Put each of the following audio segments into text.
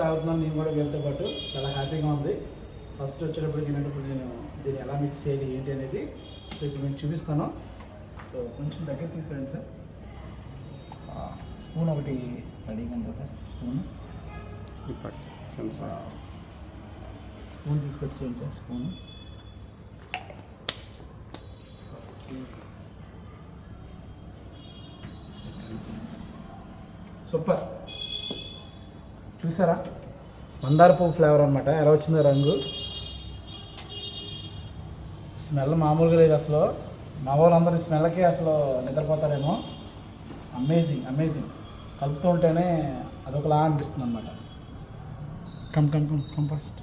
తాగుతున్నాను నేను కూడా వీళ్ళతో పాటు. చాలా హ్యాపీగా ఉంది. ఫస్ట్ వచ్చేటప్పుడు తినేటప్పుడు నేను దీన్ని ఎలా మిక్స్ చేయాలి ఏంటి అనేది సో ఇప్పుడు నేను చూపిస్తాను. సో కొంచెం దగ్గర తీసుకురండి సార్. స్పూన్ ఒకటి రెడీగా ఉందా సార్? స్పూన్. స్పూన్ తీసుకొచ్చేయండి సార్ స్పూన్. సూపర్. చూసారా? మందార పువ్వు ఫ్లేవర్ అనమాట ఎలా వచ్చిందో రంగు. స్మెల్ మామూలుగా లేదు అసలు. మా వాళ్ళందరూ స్మెల్కి అసలు నిద్రపోతారేమో. అమేజింగ్ అమేజింగ్ కలుపుతూ ఉంటేనే అదొకలా అనిపిస్తుంది అనమాట come come come come first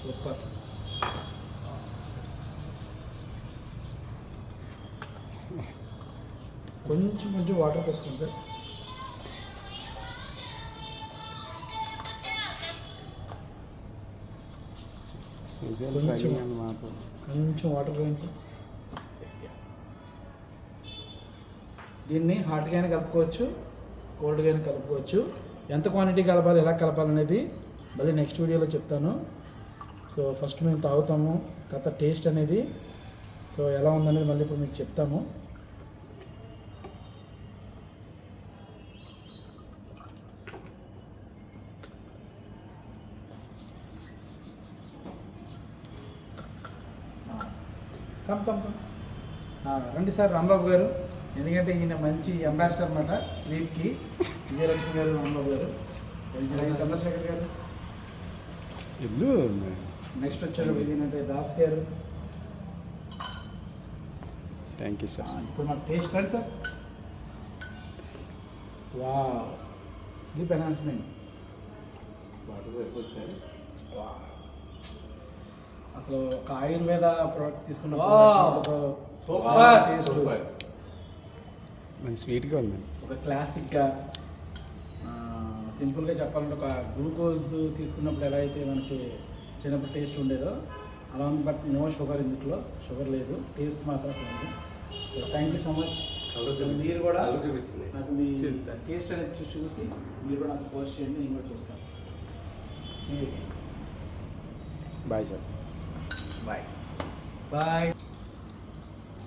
super కొంచెం కొంచెం వాటర్ పోసుకోండి సార్. కొంచెం కొంచెం వాటర్ పోయింది సార్. దీన్ని హాట్గా అయినా కలుపుకోవచ్చు కోల్డ్గా అయినా కలుపుకోవచ్చు. ఎంత క్వాంటిటీ కలపాలి ఎలా కలపాలనేది మళ్ళీ నెక్స్ట్ వీడియోలో చెప్తాను. సో ఫస్ట్ మేము తాగుతాము తర్వాత టేస్ట్ అనేది సో ఎలా ఉందనేది మళ్ళీ ఇప్పుడు మీకు చెప్తాము. కమ్ కమ్ రండి సార్ రాంబాబు గారు. ఎందుకంటే ఈయన మంచి అంబాసిడర్ అనమాట స్లీప్కి విజయలక్ష్మి గారు రాంబాబు గారు. చంద్రశేఖర్ గారు. ఇల్లు నెక్స్ట్ వచ్చారు దాస్ గారు. థ్యాంక్ యూ సార్ ఇప్పుడు మాకు టేస్ట్ రండి సార్ వా స్లీప్ ఎన్హాన్స్మెంట్ వాటర్ సరిపోతుంది సార్ అసలు ఒక ఆయుర్వేద ప్రోడక్ట్ తీసుకున్న మంచి స్వీట్గా ఉంది ఒక క్లాసిక్గా సింపుల్గా చెప్పాలంటే ఒక గ్లూకోజ్ తీసుకున్నప్పుడు ఎలా అయితే మనకి చిన్నప్పుడు టేస్ట్ ఉండేదో అలా బట్ నో షుగర్ ఇందులో. షుగర్ లేదు. టేస్ట్ మాత్రం ఉంది. Thank you so much. మీరు కూడా. నాకు మీ టేస్ట్ అనేది చూసి మీరు కూడా నాకు పోస్ట్ చేయండి నేను కూడా చూస్తాను. Bye sir bye bye